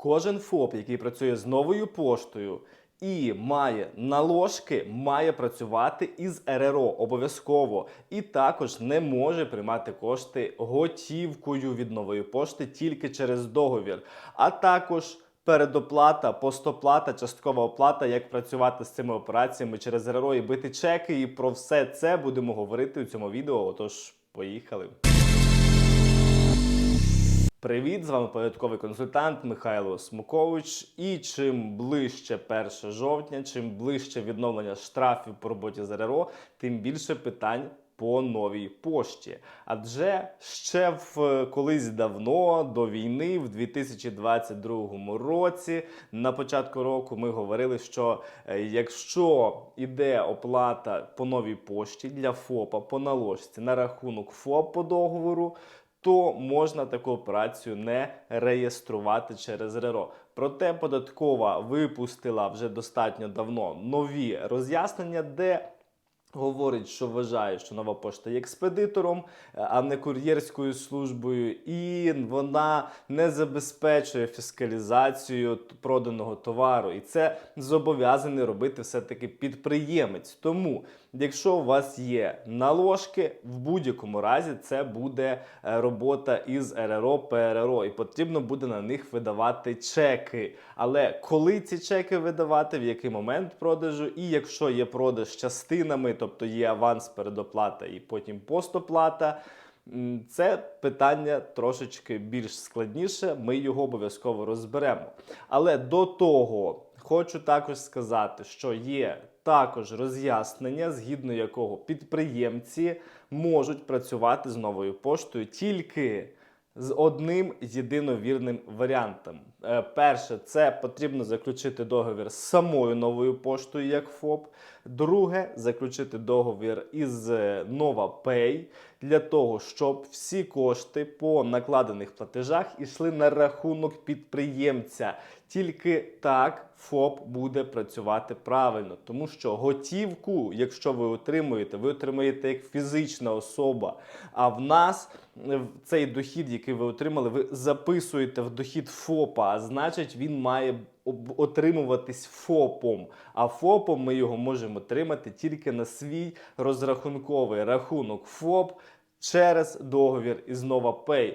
Кожен ФОП, який працює з новою поштою і має наложки, має працювати із РРО обов'язково. І також не може приймати кошти готівкою від нової пошти тільки через договір. А також передоплата, постоплата, часткова оплата, як працювати з цими операціями через РРО і бити чеки. І про все це будемо говорити у цьому відео. Отож, поїхали. Привіт, з вами податковий консультант Михайло Смукович. І чим ближче 1 жовтня, чим ближче відновлення штрафів по роботі з РРО, тим більше питань по новій пошті. Адже ще в колись давно до війни, в 2022 році, на початку року, ми говорили, що е, якщо іде оплата по новій пошті для ФОПа по наложці на рахунок ФОП по договору то можна таку операцію не реєструвати через РРО. Проте податкова випустила вже достатньо давно нові роз'яснення, де Говорить, що вважає, що нова пошта є експедитором, е, а не кур'єрською службою, і вона не забезпечує фіскалізацію проданого товару. І це зобов'язаний робити все-таки підприємець. Тому, якщо у вас є наложки, в будь-якому разі це буде е, робота із РРО, ПРРО, і потрібно буде на них видавати чеки. Але коли ці чеки видавати, в який момент продажу, і якщо є продаж частинами, тобто є аванс, передоплата і потім постоплата. Це питання трошечки більш складніше. Ми його обов'язково розберемо. Але до того хочу також сказати, що є також роз'яснення, згідно якого підприємці можуть працювати з новою поштою тільки з одним єдиновірним варіантом. Е, Перше, це потрібно заключити договір з самою новою поштою, як ФОП. Друге, заключити договір із е, NovaPay для того, щоб всі кошти по накладених платежах йшли на рахунок підприємця. Тільки так ФОП буде працювати правильно, тому що готівку, якщо ви отримуєте, ви отримуєте як фізична особа. А в нас е, цей дохід, який ви отримали, ви записуєте в дохід ФОПа, а значить він має отримуватись ФОПом. А ФОПом ми його можемо отримати тільки на свій розрахунковий рахунок ФОП через договір із NovaPay.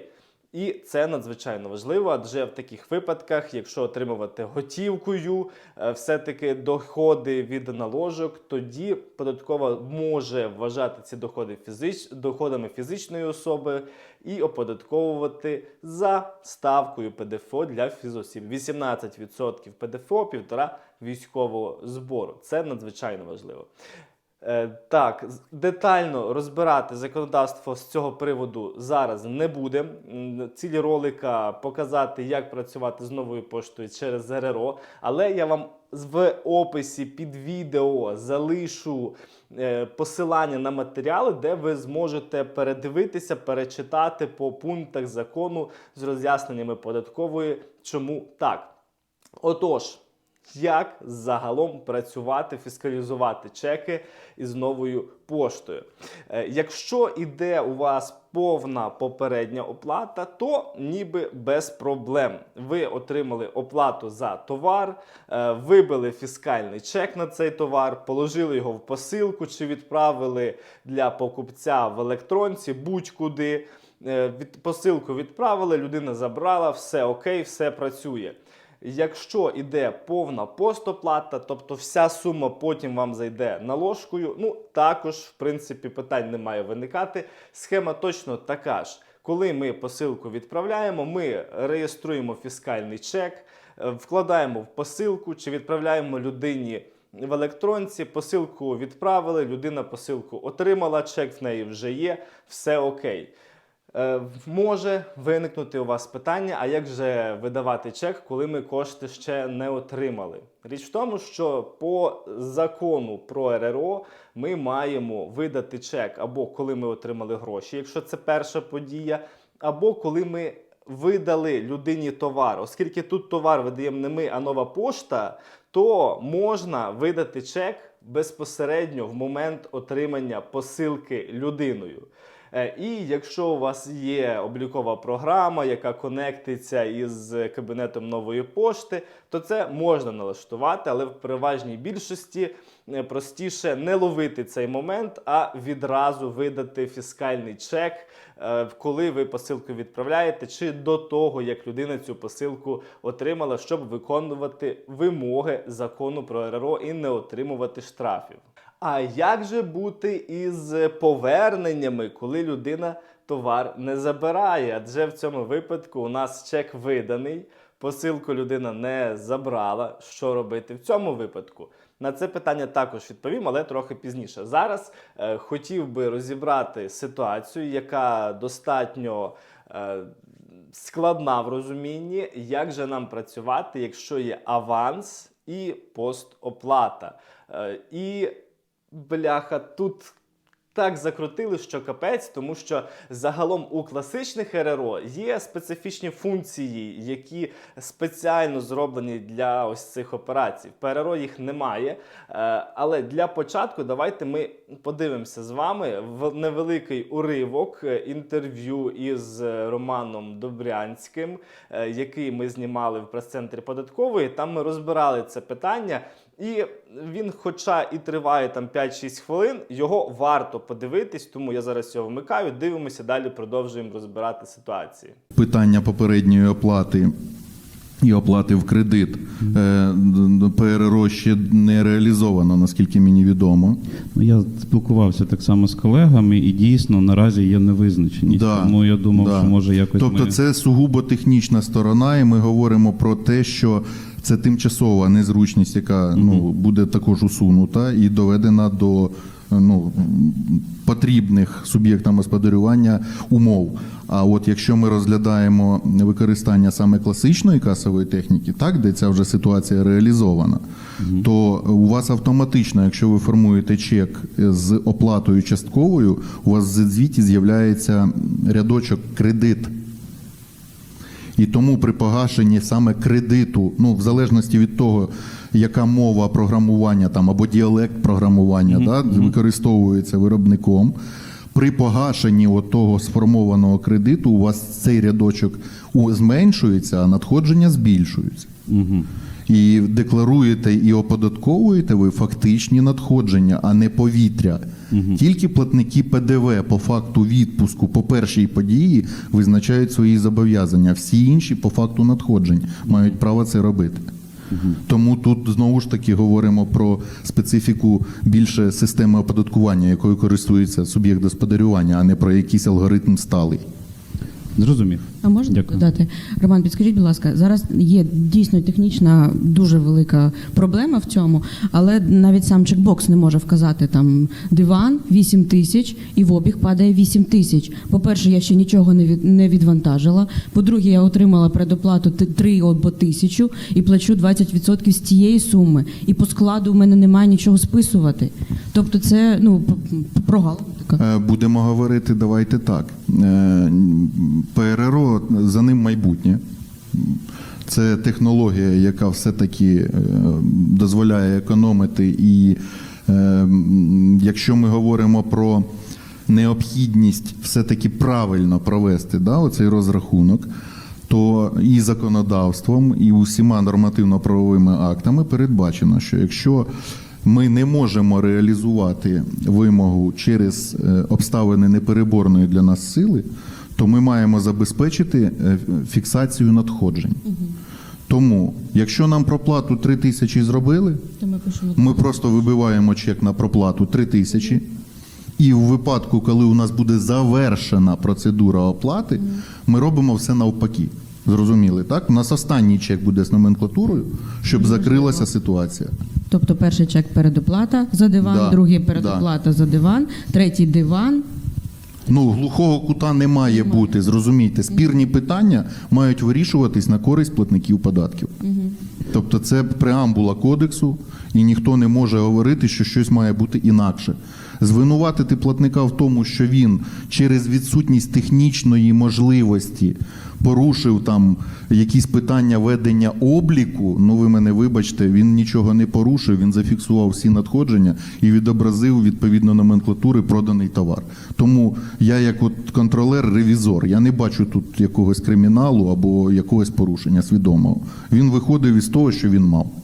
І це надзвичайно важливо, адже в таких випадках, якщо отримувати готівкою е, все-таки доходи від наложок, тоді податкова може вважати ці доходи фізич... доходами фізичної особи і оподатковувати за ставкою ПДФО для фізосіб. 18% ПДФО, півтора військового збору. Це надзвичайно важливо. Е, Так, детально розбирати законодавство з цього приводу зараз не буде. М, Ціль ролика показати, як працювати з новою поштою через РРО. Але я вам в описі під відео залишу е, посилання на матеріали, де ви зможете передивитися, перечитати по пунктах закону з роз'ясненнями податкової, чому так. Отож. Як загалом працювати, фіскалізувати чеки із новою поштою? Е, Якщо іде у вас повна попередня оплата, то ніби без проблем. Ви отримали оплату за товар, е, вибили фіскальний чек на цей товар, положили його в посилку чи відправили для покупця в електронці будь-куди. Е, Від посилку відправили, людина забрала, все окей, все працює. Якщо іде повна постоплата, тобто вся сума потім вам зайде наложкою, ну також, в принципі, питань не має виникати. Схема точно така ж. Коли ми посилку відправляємо, ми реєструємо фіскальний чек, е, вкладаємо в посилку чи відправляємо людині в електронці. Посилку відправили, людина посилку отримала, чек в неї вже є, все окей. Е, Може виникнути у вас питання, а як же видавати чек, коли ми кошти ще не отримали? Річ в тому, що по закону про РРО ми маємо видати чек або коли ми отримали гроші, якщо це перша подія, або коли ми видали людині товар. Оскільки тут товар видаємо не ми, а нова пошта, то можна видати чек безпосередньо в момент отримання посилки людиною. Е, І якщо у вас є облікова програма, яка конектиться із кабінетом нової пошти, то це можна налаштувати, але в переважній більшості е, простіше не ловити цей момент, а відразу видати фіскальний чек, е, коли ви посилку відправляєте, чи до того, як людина цю посилку отримала, щоб виконувати вимоги закону про РРО і не отримувати штрафів. А як же бути із поверненнями, коли людина товар не забирає? Адже в цьому випадку у нас чек виданий, посилку людина не забрала. Що робити в цьому випадку? На це питання також відповім, але трохи пізніше. Зараз е, хотів би розібрати ситуацію, яка достатньо е, складна в розумінні, як же нам працювати, якщо є аванс і постоплата. Е, і бляха, тут так закрутили, що капець, тому що загалом у класичних РРО є специфічні функції, які спеціально зроблені для ось цих операцій. В ПРРО їх немає. Е, Але для початку давайте ми подивимося з вами в невеликий уривок е, інтерв'ю із Романом Добрянським, е, який ми знімали в прес-центрі податкової. Там ми розбирали це питання. І він, хоча і триває там 5-6 хвилин, його варто подивитись, тому я зараз його вмикаю. Дивимося далі, продовжуємо розбирати ситуації. питання попередньої оплати і оплати в кредит е, ПРРО ще не реалізовано, наскільки мені відомо. Ну, я спілкувався так само з колегами, і дійсно наразі є невизначеність. Да, Тому я думав, да. що може якось Тобто ми... це сугубо технічна сторона, і ми говоримо про те, що це тимчасова незручність, яка ну, буде також усунута і доведена до ну, потрібних суб'єктам господарювання умов. А от якщо ми розглядаємо використання саме класичної касової техніки, так, де ця вже ситуація реалізована, то у вас автоматично, якщо ви формуєте чек з оплатою частковою, у вас в звіті з'являється рядочок кредит. І тому при погашенні саме кредиту, ну в залежності від того, яка мова програмування там або діалект програмування да, використовується виробником. При погашенні того сформованого кредиту у вас цей рядочок зменшується, а надходження збільшуються. Угу. І декларуєте і оподатковуєте ви фактичні надходження, а не повітря. Тільки платники ПДВ по факту відпуску по першій події визначають свої зобов'язання. Всі інші по факту надходжень мають право це робити. Тому тут знову ж таки говоримо про специфіку більше системи оподаткування, якою користується суб'єкт господарювання, а не про якийсь алгоритм сталий. Зрозумів. А можна Дякую. додати? Роман, підскажіть, будь ласка, зараз є дійсно технічна дуже велика проблема в цьому, але навіть сам чекбокс не може вказати там диван 8 тисяч і в обіг падає 8 тисяч. По-перше, я ще нічого не від не відвантажила. По-друге, я отримала предоплату 3 або тисячу і плачу 20% з цієї суми. І по складу в мене немає нічого списувати. Тобто, це ну п- така. Е, Будемо говорити, давайте так. Е, ПРРО за ним майбутнє. Це технологія, яка все-таки е, дозволяє економити. І якщо ми говоримо про необхідність все-таки правильно провести да, оцей розрахунок, то і законодавством, і усіма нормативно-правовими актами передбачено, що якщо ми не можемо реалізувати вимогу через е, обставини непереборної для нас сили, то ми маємо забезпечити е, фіксацію надходжень. Тому, якщо нам проплату 3 тисячі зробили, То ми ми просто вибиваємо чек на проплату 3 тисячі. І в випадку, коли у нас буде завершена процедура оплати, ми робимо все навпаки. Зрозуміли, так? У нас останній чек буде з номенклатурою, щоб закрилася ситуація. Тобто перший чек передоплата за диван, Да, другий передоплата за диван, третій диван. Ну, глухого кута не має бути, зрозумійте. Спірні питання мають вирішуватись на користь платників податків. Тобто це преамбула кодексу, і ніхто не може говорити, що щось має бути інакше. Звинуватити платника в тому, що він через відсутність технічної можливості порушив там якісь питання ведення обліку. Ну ви мене вибачте, він нічого не порушив, він зафіксував всі надходження і відобразив відповідно номенклатури проданий товар. Тому я, як от контролер-ревізор, я не бачу тут якогось криміналу або якогось порушення свідомого. Він виходив із того, що він мав.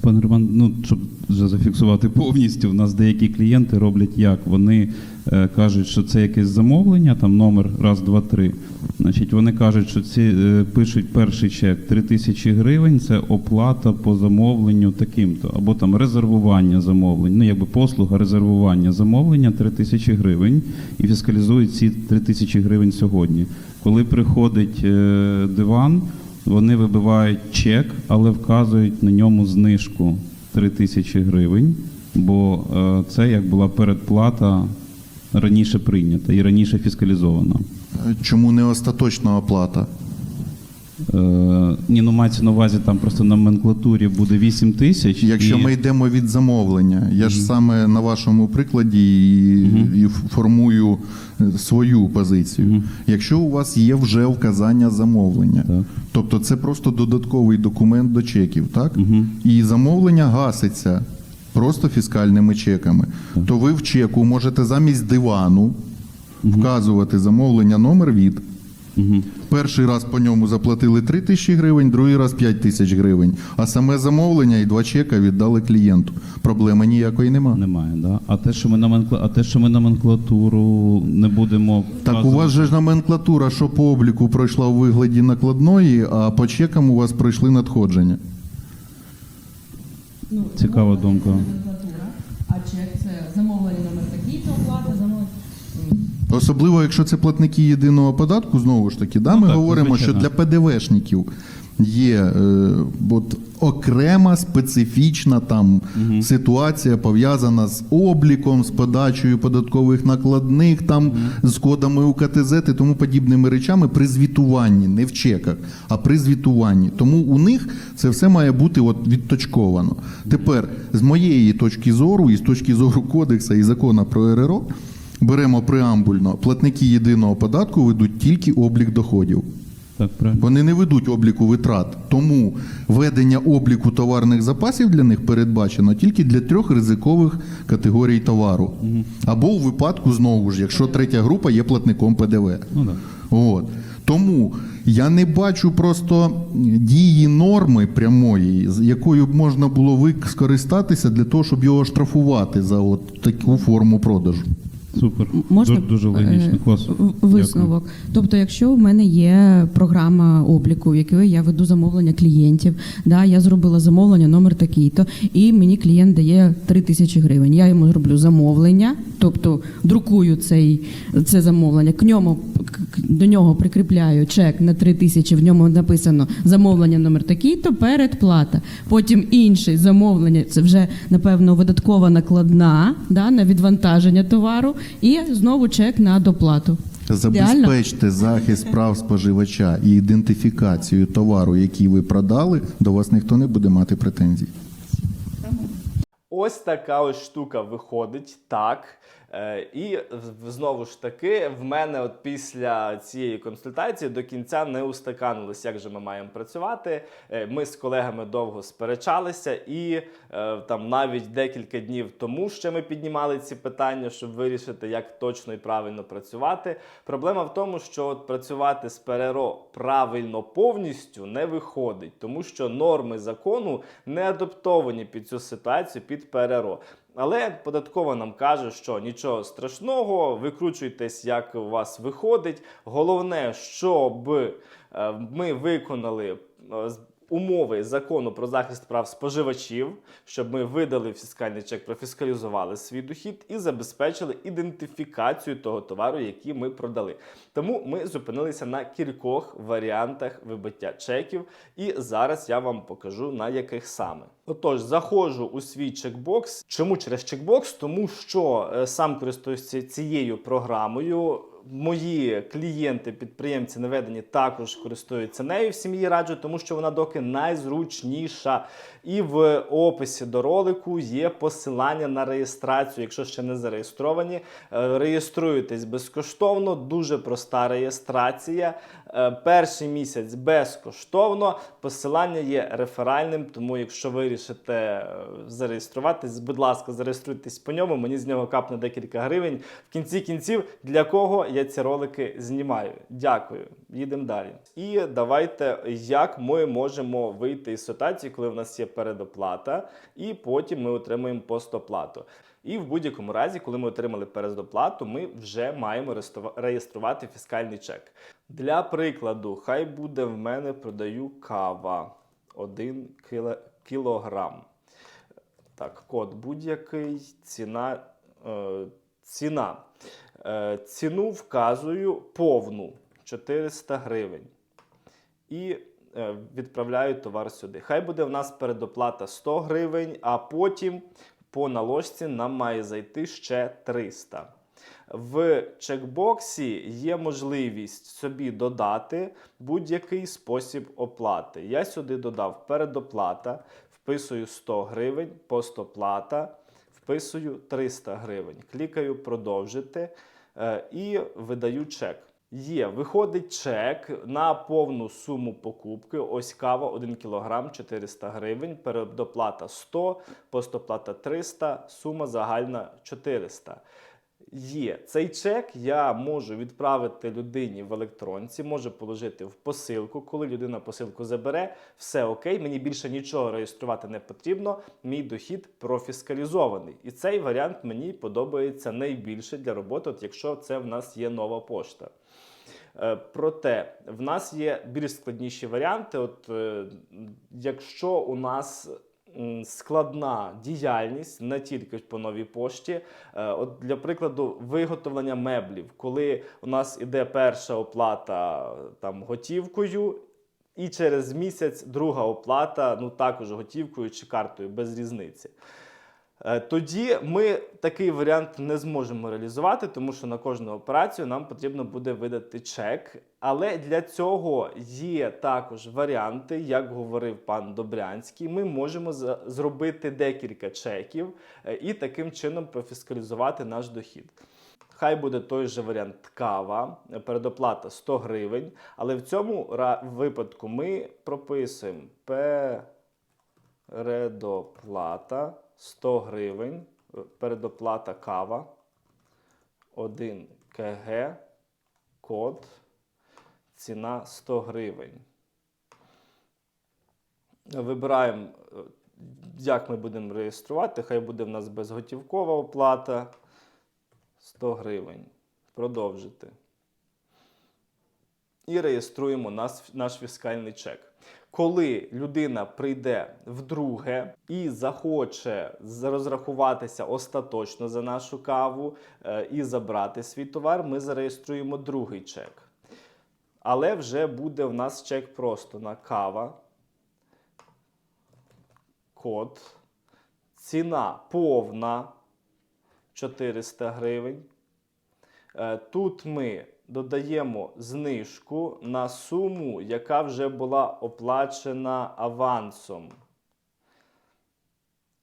Пане Роман, ну щоб вже зафіксувати повністю, у нас деякі клієнти роблять як? Вони е, кажуть, що це якесь замовлення, там номер раз, два, три. Значить, вони кажуть, що ці е, пишуть перший чек 3 тисячі гривень, це оплата по замовленню таким-то, або там резервування замовлень, ну якби послуга резервування замовлення 3 тисячі гривень і фіскалізують ці 3 тисячі гривень сьогодні. Коли приходить е, диван, вони вибивають чек, але вказують на ньому знижку 3 тисячі гривень, бо е, це як була передплата раніше прийнята і раніше фіскалізована. Чому не остаточна оплата? Е, ні, ну мається на увазі, там просто на номенклатурі буде 8 тисяч. Якщо і... ми йдемо від замовлення, я ж саме на вашому прикладі і, і формую е, свою позицію. Якщо у вас є вже вказання замовлення, Так. тобто це просто додатковий документ до чеків, так? І замовлення гаситься просто фіскальними чеками, то ви в чеку можете замість дивану вказувати замовлення номер від. Перший раз по ньому заплатили 3 тисячі гривень, другий раз 5 тисяч гривень. А саме замовлення і два чека віддали клієнту. Проблеми ніякої нема. Немає, да? А те, що ми номенкла... а те, що ми номенклатуру не будемо Так у вас же ж номенклатура, що по обліку пройшла у вигляді накладної, а по чекам у вас пройшли надходження. Цікава думка. А чек це замовлення номер такий, то оплата замовлення. Особливо, якщо це платники єдиного податку, знову ж таки, да, ми так, говоримо, звичайно. що для ПДВшників є е, от, окрема специфічна там ситуація пов'язана з обліком, з подачею податкових накладних, там, з кодами УКТЗ і тому подібними речами при звітуванні, не в чеках, а при звітуванні. Тому у них це все має бути от відточковано. Тепер, з моєї точки зору, і з точки зору кодексу і закону про РРО, беремо преамбульно, платники єдиного податку ведуть тільки облік доходів. Так, правильно. Вони не ведуть обліку витрат. Тому ведення обліку товарних запасів для них передбачено тільки для трьох ризикових категорій товару. Або у випадку, знову ж, якщо третя група є платником ПДВ. Ну. От. Тому я не бачу просто дії норми прямої, якою б можна було скористатися для того, щоб його штрафувати за от таку форму продажу. Супер. Можна Дуже, дуже логічно. е, Клас. Висновок. Тобто, якщо в мене є програма обліку, в якої я веду замовлення клієнтів, да, я зробила замовлення номер такий-то, і мені клієнт дає 3 тисячі гривень. Я йому зроблю замовлення, тобто друкую цей, це замовлення, к ньому до нього прикріпляю чек на 3 тисячі, в ньому написано замовлення номер такий-то, передплата. Потім інше замовлення, це вже напевно видаткова накладна да, на відвантаження товару, і знову чек на доплату. Ідеально? Забезпечте захист прав споживача і ідентифікацію товару, який ви продали, до вас ніхто не буде мати претензій. Ось така ось штука виходить, так. Е, і знову ж таки, в мене от після цієї консультації до кінця не устаканилось, як же ми маємо працювати. Е, Ми з колегами довго сперечалися, і е, там навіть декілька днів тому ще ми піднімали ці питання, щоб вирішити, як точно і правильно працювати. Проблема в тому, що от працювати з ПРРО правильно повністю не виходить, тому що норми закону не адаптовані під цю ситуацію під ПРРО. Але податкова нам каже, що нічого страшного, викручуйтесь, як у вас виходить. Головне, щоб е, ми виконали е, умови закону про захист прав споживачів, щоб ми видали фіскальний чек, профіскалізували свій дохід і забезпечили ідентифікацію того товару, який ми продали. Тому ми зупинилися на кількох варіантах вибиття чеків, і зараз я вам покажу на яких саме. Отож, заходжу у свій чекбокс. Чому через чекбокс? Тому що е, сам користуюся цією програмою. Мої клієнти, підприємці наведені також користуються нею в сім'ї раджу, тому що вона доки найзручніша. І в описі до ролику є посилання на реєстрацію. Якщо ще не зареєстровані, е, реєструєтесь безкоштовно, дуже проста реєстрація. Е, Перший місяць безкоштовно. Посилання є реферальним, тому якщо вирішите е, зареєструватись, будь ласка, зареєструйтесь по ньому. Мені з нього капне декілька гривень. В кінці кінців для кого я ці ролики знімаю. Дякую. Їдемо далі. І давайте, як ми можемо вийти із ситуації, коли в нас є передоплата, і потім ми отримуємо постоплату. І в будь-якому разі, коли ми отримали передоплату, ми вже маємо реєструвати фіскальний чек. Для прикладу, хай буде в мене продаю кава 1 кілограм. Так, код будь-який, ціна. Ціна. Е, ціну вказую повну 400 гривень. І е, відправляю товар сюди. Хай буде в нас передоплата 100 гривень, а потім по наложці нам має зайти ще 300. В чекбоксі є можливість собі додати будь-який спосіб оплати. Я сюди додав передоплата, вписую 100 гривень, постоплата, вписую 300 гривень. Клікаю продовжити е, і видаю чек. Є, виходить чек на повну суму покупки. Ось кава 1 кг 400 гривень, передоплата 100, постоплата 300, сума загальна 400. Є цей чек, я можу відправити людині в електронці, можу положити в посилку. Коли людина посилку забере, все окей, мені більше нічого реєструвати не потрібно. Мій дохід профіскалізований. І цей варіант мені подобається найбільше для роботи, от якщо це в нас є нова пошта. Е, Проте в нас є більш складніші варіанти. От е, якщо у нас складна діяльність не тільки по новій пошті, е, от для прикладу, виготовлення меблів, коли у нас іде перша оплата там готівкою. І через місяць друга оплата, ну також готівкою чи картою, без різниці. Е, Тоді ми такий варіант не зможемо реалізувати, тому що на кожну операцію нам потрібно буде видати чек. Але для цього є також варіанти, як говорив пан Добрянський. Ми можемо зробити декілька чеків е, і таким чином профіскалізувати наш дохід. Хай буде той же варіант кава, передоплата 100 гривень, але в цьому випадку ми прописуємо передоплата 100 гривень, е, передоплата кава, 1 КГ, код, ціна 100 гривень. Вибираємо, е, як ми будемо реєструвати. Хай буде в нас безготівкова оплата 100 гривень. Продовжити. І реєструємо наш фіскальний чек. Коли людина прийде вдруге і захоче розрахуватися остаточно за нашу каву е, і забрати свій товар, ми зареєструємо другий чек. Але вже буде в нас чек просто на кава, код, ціна повна 400 гривень. Е, Тут ми додаємо знижку на суму, яка вже була оплачена авансом.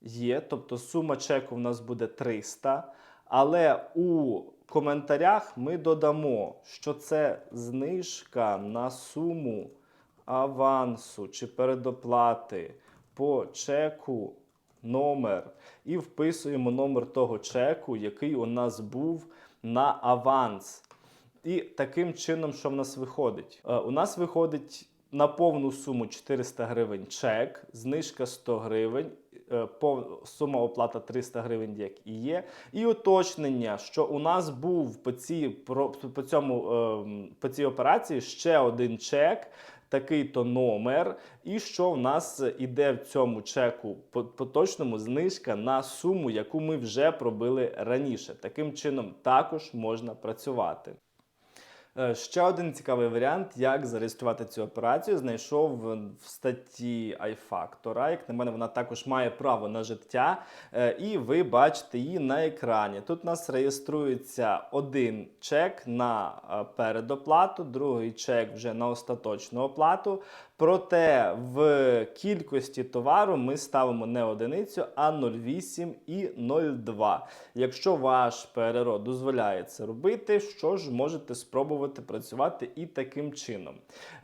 Є, тобто сума чеку в нас буде 300, але у коментарях ми додамо, що це знижка на суму авансу чи передоплати по чеку номер і вписуємо номер того чеку, який у нас був на аванс. І таким чином, що в нас виходить? Е, У нас виходить на повну суму 400 гривень чек, знижка 100 гривень, е, сума оплата 300 гривень, як і є. І уточнення, що у нас був по цій, по цьому, ем, по цій операції ще один чек, такий-то номер, і що в нас іде в цьому чеку по- поточному знижка на суму, яку ми вже пробили раніше. Таким чином також можна працювати. Е, Ще один цікавий варіант, як зареєструвати цю операцію, знайшов в статті iFactor. Як на мене, вона також має право на життя, Е, і ви бачите її на екрані. Тут у нас реєструється один чек на е, передоплату, другий чек вже на остаточну оплату. Проте в кількості товару ми ставимо не одиницю, а 0,8 і 0,2. Якщо ваш ПРРО дозволяє це робити, що ж можете спробувати працювати і таким чином.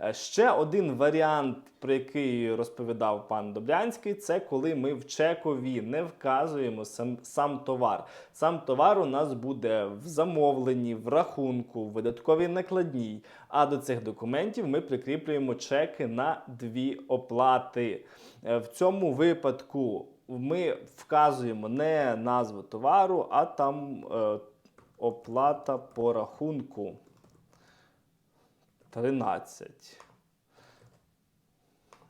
Е, Ще один варіант, про який розповідав пан Добрянський, це коли ми в чекові не вказуємо сам, сам товар. Сам товар у нас буде в замовленні, в рахунку, в видатковій накладній. А до цих документів ми прикріплюємо чеки на дві оплати. Е, В цьому випадку ми вказуємо не назву товару, а там е, оплата по рахунку 13.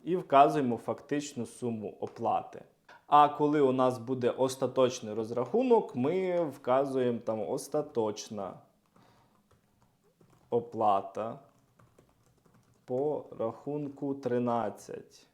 І вказуємо фактичну суму оплати. А коли у нас буде остаточний розрахунок, ми вказуємо там остаточна оплата по рахунку 13.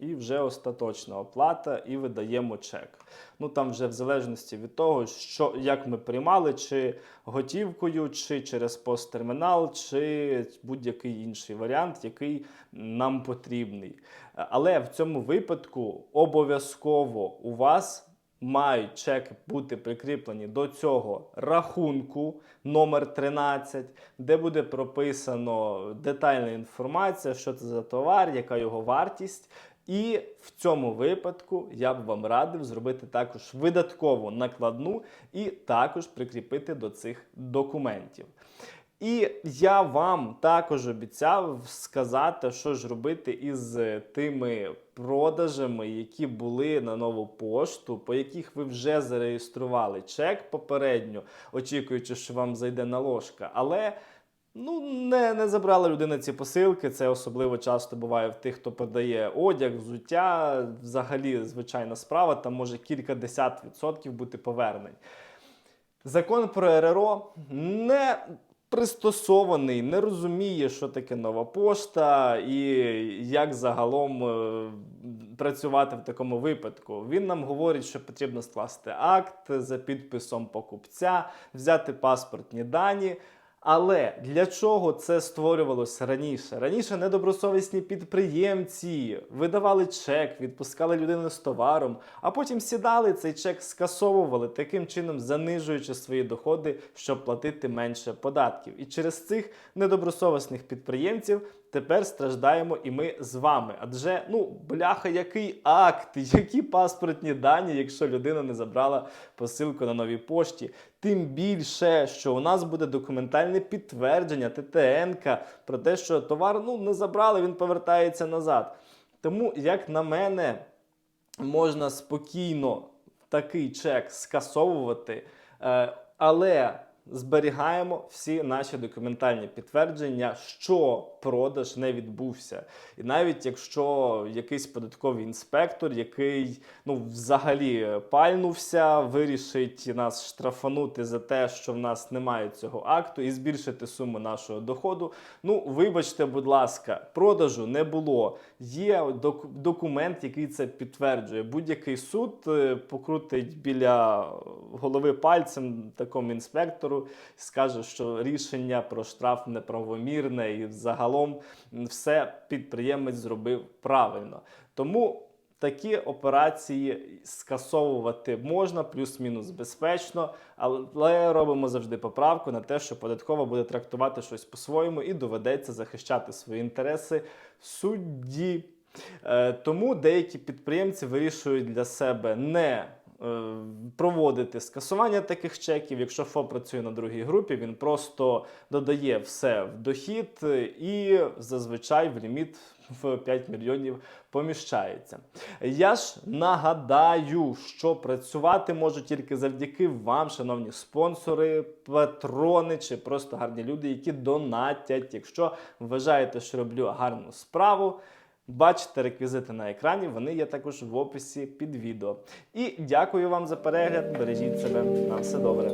І вже остаточна оплата, і видаємо чек. Ну там вже в залежності від того, що, як ми приймали, чи готівкою, чи через посттермінал, чи будь-який інший варіант, який нам потрібний. Але в цьому випадку обов'язково у вас мають чеки бути прикріплені до цього рахунку номер 13, де буде прописано детальна інформація, що це за товар, яка його вартість. І в цьому випадку я б вам радив зробити також видаткову накладну і також прикріпити до цих документів. І я вам також обіцяв сказати, що ж робити із тими продажами, які були на нову пошту, по яких ви вже зареєстрували чек попередньо, очікуючи, що вам зайде наложка. Але ну, не, не забрала людина ці посилки. Це особливо часто буває в тих, хто продає одяг, взуття. Взагалі, звичайна справа, там може кілька десят відсотків бути повернень. Закон про РРО не пристосований, не розуміє, що таке нова пошта і як загалом е, працювати в такому випадку. Він нам говорить, що потрібно скласти акт за підписом покупця, взяти паспортні дані. Але для чого це створювалося раніше? Раніше недобросовісні підприємці видавали чек, відпускали людину з товаром, а потім сідали цей чек, скасовували, таким чином занижуючи свої доходи, щоб платити менше податків. І через цих недобросовісних підприємців тепер страждаємо і ми з вами. Адже ну бляха, який акт, які паспортні дані, якщо людина не забрала посилку на новій пошті. Тим більше, що у нас буде документальне підтвердження ТТНК про те, що товар ну не забрали, він повертається назад. Тому, як на мене, можна спокійно такий чек скасовувати, е, але зберігаємо всі наші документальні підтвердження, що продаж не відбувся. І навіть якщо якийсь податковий інспектор, який ну взагалі пальнувся, вирішить нас штрафанути за те, що в нас немає цього акту, і збільшити суму нашого доходу. Ну, вибачте, будь ласка, продажу не було. Є док- документ, який це підтверджує. Будь-який суд е, покрутить біля голови пальцем такому інспектору, скаже, що рішення про штраф неправомірне і загалом все підприємець зробив правильно. Тому такі операції скасовувати можна, плюс-мінус безпечно, але робимо завжди поправку на те, що податкова буде трактувати щось по-своєму і доведеться захищати свої інтереси в суді. Е, Тому деякі підприємці вирішують для себе не проводити скасування таких чеків. Якщо ФОП працює на другій групі, він просто додає все в дохід е, і зазвичай в ліміт в 5 мільйонів поміщається. Я ж нагадаю, що працювати можу тільки завдяки вам, шановні спонсори, патрони чи просто гарні люди, які донатять. Якщо вважаєте, що роблю гарну справу. Бачите реквізити на екрані, вони є також в описі під відео. І дякую вам за перегляд. Бережіть себе. На все добре.